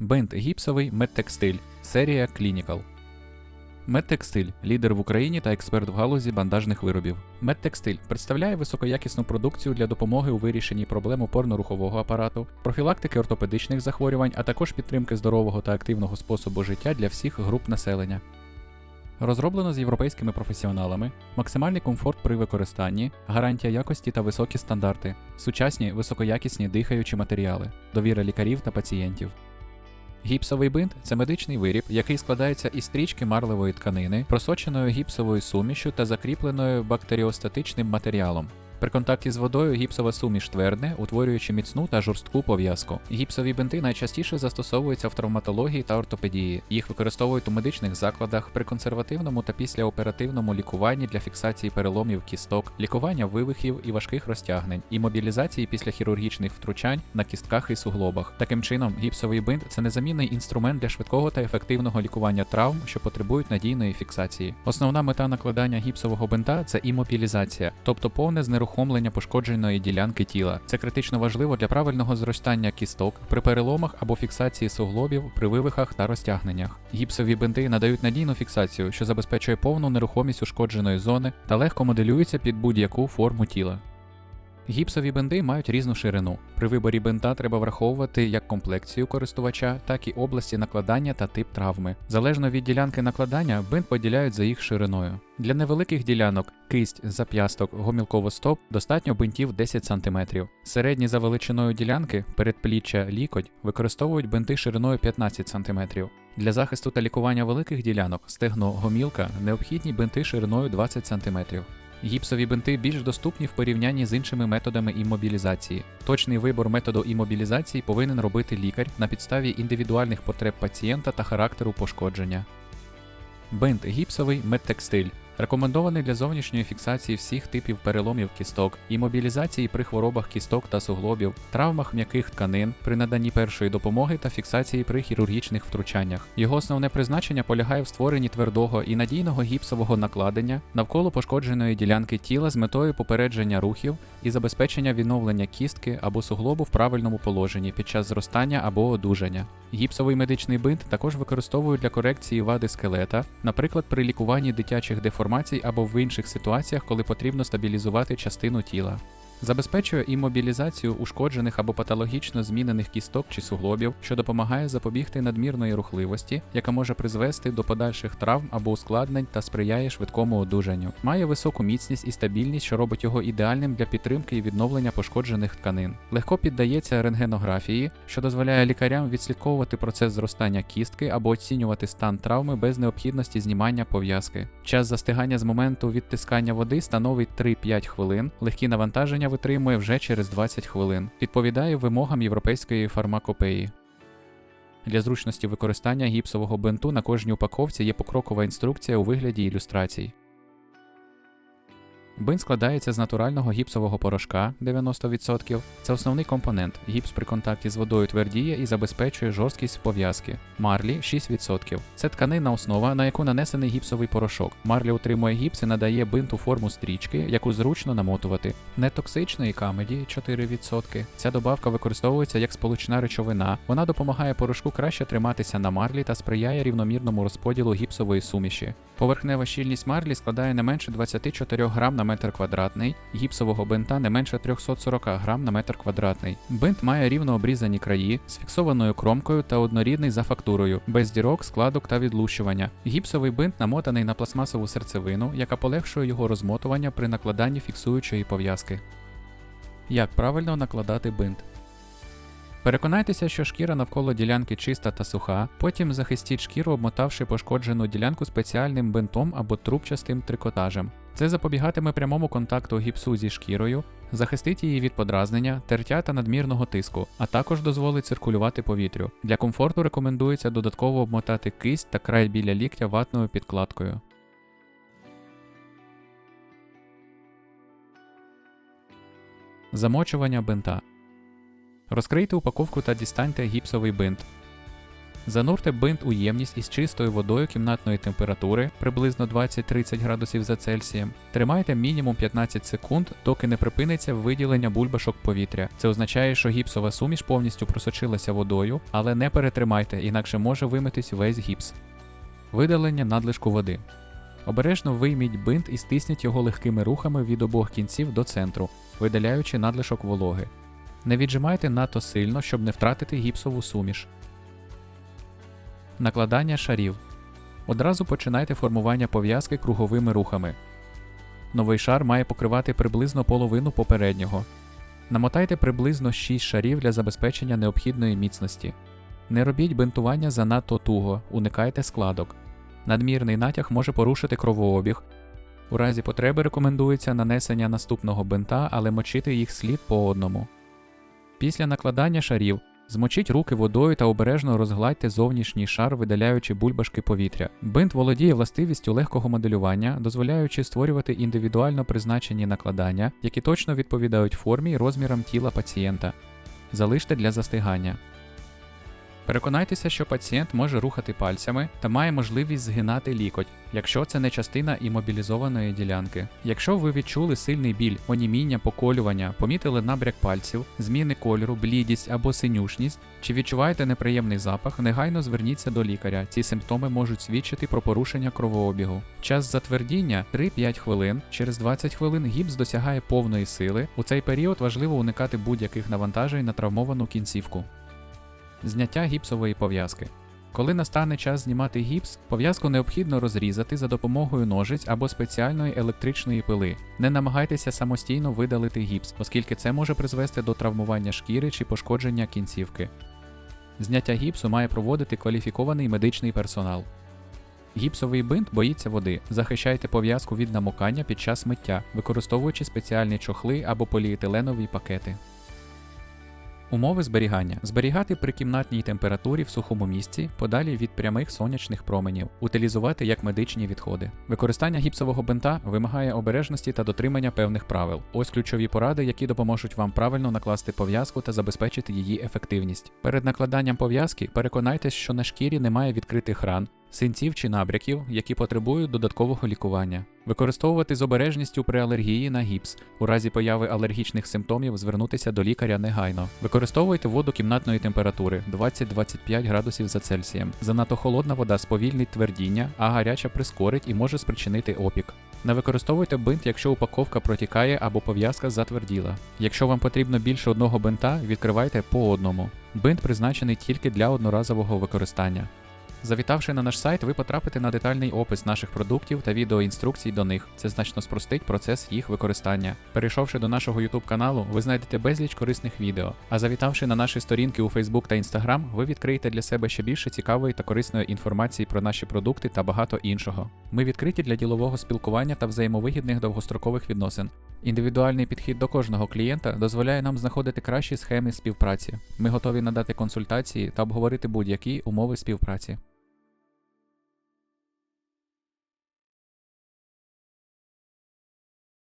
Бинт гіпсовий медтекстиль. Серія Clinical. Медтекстиль лідер в Україні та експерт в галузі бандажних виробів. Медтекстиль представляє високоякісну продукцію для допомоги у вирішенні проблем опорно-рухового апарату, профілактики ортопедичних захворювань, а також підтримки здорового та активного способу життя для всіх груп населення. Розроблено з європейськими професіоналами, максимальний комфорт при використанні, гарантія якості та високі стандарти, сучасні високоякісні дихаючі матеріали, довіра лікарів та пацієнтів. Гіпсовий бинт це медичний виріб, який складається із стрічки марлевої тканини, просоченою гіпсовою сумішю та закріпленою бактеріостатичним матеріалом. При контакті з водою гіпсова суміш твердне, утворюючи міцну та жорстку пов'язку. Гіпсові бинти найчастіше застосовуються в травматології та ортопедії. Їх використовують у медичних закладах при консервативному та післяоперативному лікуванні для фіксації переломів кісток, лікування вивихів і важких розтягнень, і мобілізації після хірургічних втручань на кістках і суглобах. Таким чином, гіпсовий бинт це незамінний інструмент для швидкого та ефективного лікування травм, що потребують надійної фіксації. Основна мета накладання гіпсового бинта це імобілізація, тобто повне знерухомлення пошкодженої ділянки тіла. Це критично важливо для правильного зростання кісток при переломах або фіксації суглобів при вивихах та розтягненнях. Гіпсові бинти надають надійну фіксацію, що забезпечує повну нерухомість ушкодженої зони та легко моделюється під будь-яку форму тіла. Гіпсові бинти мають різну ширину. При виборі бинта треба враховувати як комплекцію користувача, так і області накладання та тип травми. Залежно від ділянки накладання, бинт поділяють за їх шириною. Для невеликих ділянок кисть, зап'ясток, гомілково-стоп достатньо бинтів 10 см. Середні за величиною ділянки, передпліччя, лікоть використовують бинти шириною 15 см. Для захисту та лікування великих ділянок стегно, гомілка необхідні бинти шириною 20 см. Гіпсові бинти більш доступні в порівнянні з іншими методами іммобілізації. Точний вибор методу іммобілізації повинен робити лікар на підставі індивідуальних потреб пацієнта та характеру пошкодження. Бинт гіпсовий медтекстиль. Рекомендований для зовнішньої фіксації всіх типів переломів кісток, імобілізації при хворобах кісток та суглобів, травмах м'яких тканин, при наданні першої допомоги та фіксації при хірургічних втручаннях. Його основне призначення полягає в створенні твердого і надійного гіпсового накладення навколо пошкодженої ділянки тіла з метою попередження рухів і забезпечення відновлення кістки або суглобу в правильному положенні під час зростання або одужання. Гіпсовий медичний бинт також використовують для корекції вади скелета, наприклад, при лікуванні дитячих деформацій або в інших ситуаціях, коли потрібно стабілізувати частину тіла. Забезпечує іммобілізацію ушкоджених або патологічно змінених кісток чи суглобів, що допомагає запобігти надмірної рухливості, яка може призвести до подальших травм або ускладнень та сприяє швидкому одужанню. Має високу міцність і стабільність, що робить його ідеальним для підтримки і відновлення пошкоджених тканин. Легко піддається рентгенографії, що дозволяє лікарям відслідковувати процес зростання кістки або оцінювати стан травми без необхідності знімання пов'язки. Час застигання з моменту відтискання води становить 3-5 хвилин. Легкі навантаження витримує вже через 20 хвилин. Відповідає вимогам європейської фармакопеї. Для зручності використання гіпсового бинту на кожній упаковці є покрокова інструкція у вигляді ілюстрацій. Бинт складається з натурального гіпсового порошка 90%. Це основний компонент. Гіпс при контакті з водою твердіє і забезпечує жорсткість пов'язки. Марлі 6%. Це тканинна основа, на яку нанесений гіпсовий порошок. Марлі утримує гіпс і надає бинту форму стрічки, яку зручно намотувати. Нетоксичної камеді 4%. Ця добавка використовується як сполучна речовина. Вона допомагає порошку краще триматися на марлі та сприяє рівномірному розподілу гіпсової суміші. Поверхнева щільність марлі складає не менше 24 грам на метр квадратний, гіпсового бинта не менше 340 грам на метр квадратний. Бинт має рівно обрізані краї з фіксованою кромкою та однорідний за фактурою, без дірок, складок та відлущування. Гіпсовий бинт намотаний на пластмасову серцевину, яка полегшує його розмотування при накладанні фіксуючої пов'язки. Як правильно накладати бинт? Переконайтеся, що шкіра навколо ділянки чиста та суха, потім захистіть шкіру, обмотавши пошкоджену ділянку спеціальним бинтом або трубчастим трикотажем. Це запобігатиме прямому контакту гіпсу зі шкірою, захистить її від подразнення, тертя та надмірного тиску, а також дозволить циркулювати повітрю. Для комфорту рекомендується додатково обмотати кисть та край біля ліктя ватною підкладкою. Замочування бинта. Розкрийте упаковку та дістаньте гіпсовий бинт. Занурте бинт у ємність із чистою водою кімнатної температури приблизно 20-30 градусів за Цельсієм. Тримайте мінімум 15 секунд, доки не припиниться виділення бульбашок повітря. Це означає, що гіпсова суміш повністю просочилася водою, але не перетримайте, інакше може вимитись весь гіпс. Видалення надлишку води. Обережно вийміть бинт і стисніть його легкими рухами від обох кінців до центру, видаляючи надлишок вологи. Не віджимайте надто сильно, щоб не втратити гіпсову суміш. Накладання шарів. Одразу починайте формування пов'язки круговими рухами. Новий шар має покривати приблизно половину попереднього. Намотайте приблизно 6 шарів для забезпечення необхідної міцності. Не робіть бинтування занадто туго, уникайте складок. Надмірний натяг може порушити кровообіг. У разі потреби рекомендується нанесення наступного бинта, але мочити їх слід по одному. Після накладання шарів змочіть руки водою та обережно розгладьте зовнішній шар, видаляючи бульбашки повітря. Бинт володіє властивістю легкого моделювання, дозволяючи створювати індивідуально призначені накладання, які точно відповідають формі і розмірам тіла пацієнта. Залиште для застигання. Переконайтеся, що пацієнт може рухати пальцями та має можливість згинати лікоть, якщо це не частина імобілізованої ділянки. Якщо ви відчули сильний біль, оніміння, поколювання, помітили набряк пальців, зміни кольору, блідість або синюшність, чи відчуваєте неприємний запах, негайно зверніться до лікаря. Ці симптоми можуть свідчити про порушення кровообігу. Час затвердіння 3-5 хвилин. Через 20 хвилин гіпс досягає повної сили. У цей період важливо уникати будь-яких навантажень на травмовану кінцівку. Зняття гіпсової пов'язки. Коли настане час знімати гіпс, пов'язку необхідно розрізати за допомогою ножиць або спеціальної електричної пили. Не намагайтеся самостійно видалити гіпс, оскільки це може призвести до травмування шкіри чи пошкодження кінцівки. Зняття гіпсу має проводити кваліфікований медичний персонал. Гіпсовий бинт боїться води. Захищайте пов'язку від намокання під час миття, використовуючи спеціальні чохли або поліетиленові пакети. Умови зберігання: зберігати при кімнатній температурі в сухому місці, подалі від прямих сонячних променів, утилізувати як медичні відходи. Використання гіпсового бинта вимагає обережності та дотримання певних правил. Ось ключові поради, які допоможуть вам правильно накласти пов'язку та забезпечити її ефективність. Перед накладанням пов'язки переконайтесь, що на шкірі немає відкритих ран. Синців чи набряків, які потребують додаткового лікування. Використовувати з обережністю при алергії на гіпс. У разі появи алергічних симптомів звернутися до лікаря негайно. Використовуйте воду кімнатної температури 20-25 градусів за Цельсієм. Занадто холодна вода сповільнить твердіння, а гаряча прискорить і може спричинити опік. Не використовуйте бинт, якщо упаковка протікає або пов'язка затверділа. Якщо вам потрібно більше одного бинта, відкривайте по одному. Бинт призначений тільки для одноразового використання. Завітавши на наш сайт, ви потрапите на детальний опис наших продуктів та відеоінструкцій до них. Це значно спростить процес їх використання. Перейшовши до нашого YouTube каналу, ви знайдете безліч корисних відео. А завітавши на наші сторінки у Facebook та Instagram, ви відкриєте для себе ще більше цікавої та корисної інформації про наші продукти та багато іншого. Ми відкриті для ділового спілкування та взаємовигідних довгострокових відносин. Індивідуальний підхід до кожного клієнта дозволяє нам знаходити кращі схеми співпраці. Ми готові надати консультації та обговорити будь-які умови співпраці.